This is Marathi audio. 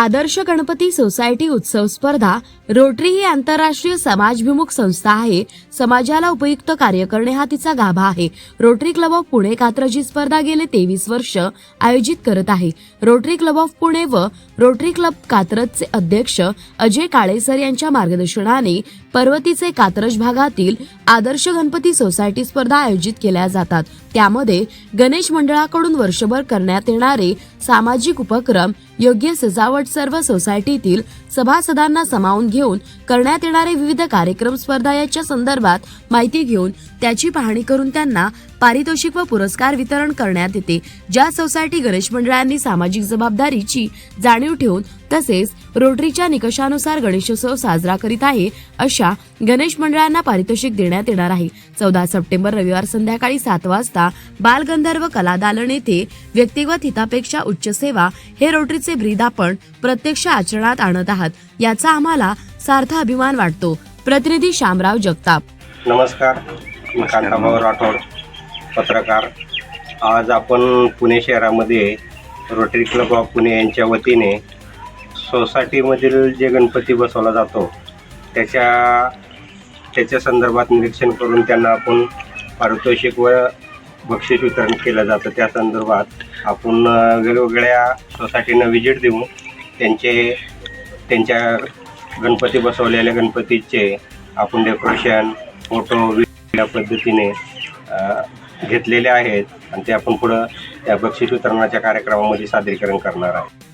आदर्श गणपती सोसायटी उत्सव स्पर्धा रोटरी ही आंतरराष्ट्रीय समाजभिमुख संस्था आहे. समाजाला उपयुक्त कार्य करणे हा तिचा गाभा आहे. रोटरी क्लब ऑफ पुणे कात्रजी स्पर्धा गेले तेवीस वर्ष आयोजित करत आहे. रोटरी क्लब ऑफ पुणे व रोटरी क्लब कात्रजचे अध्यक्ष अजय काळेसर यांच्या मार्गदर्शनाने पर्वतीचे कात्रज भागातील आदर्श गणपती सोसायटी स्पर्धा आयोजित केल्या जातात. त्यामध्ये गणेश मंडळाकडून वर्षभर करण्यात येणारे सामाजिक उपक्रम योग्य सजावट सर्व सोसायटीतील सभासदांना सामावून घेऊन करण्यात येणारे विविध कार्यक्रम स्पर्धा याच्या संदर्भात माहिती घेऊन त्याची पाहणी करून त्यांना पारितोषिक व पुरस्कार वितरण करण्यात येते. ज्या सोसायटी गणेश मंडळांनी सामाजिक जबाबदारीची जाणीव ठेवून तसेच रोटरीच्या निकषानुसार गणेशोत्सव साजरा करीत आहे अशा गणेश मंडळांना पारितोषिक देण्यात येणार आहे. चौदा सप्टेंबर रविवार संध्याकाळी सात वाजता बालगंधर्व कला दालन येथे व्यक्तिगत हितापेक्षा उच्च सेवा हे रोटरीचे ब्रीद आपण प्रत्यक्ष आचरणात आणत आहात. याचा आम्हाला सार्थ अभिमान वाटतो. प्रतिनिधी शामराव जगताप. नमस्कार. मी कांताभाऊ राठोड पत्रकार. आज आपण पुणे शहरामध्ये रोटरी क्लब ऑफ पुणे यांच्या वतीने सोसायटीमधील जे गणपती बसवला जातो त्याच्या त्याच्या संदर्भात निरीक्षण करून त्यांना आपण पारितोषिक व बक्षीस वितरण केलं जातं. त्या संदर्भात आपण वेगवेगळ्या सोसायटींना व्हिजिट देऊन त्यांचे त्यांच्या गणपती बसवलेल्या गणपतीचे आपण डेकोरेशन फोटो या पद्धतीने घेतलेले आहेत. आणि ते आपण पुढं त्या बक्षीस वितरणाच्या कार्यक्रमामध्ये सादरीकरण करणार आहे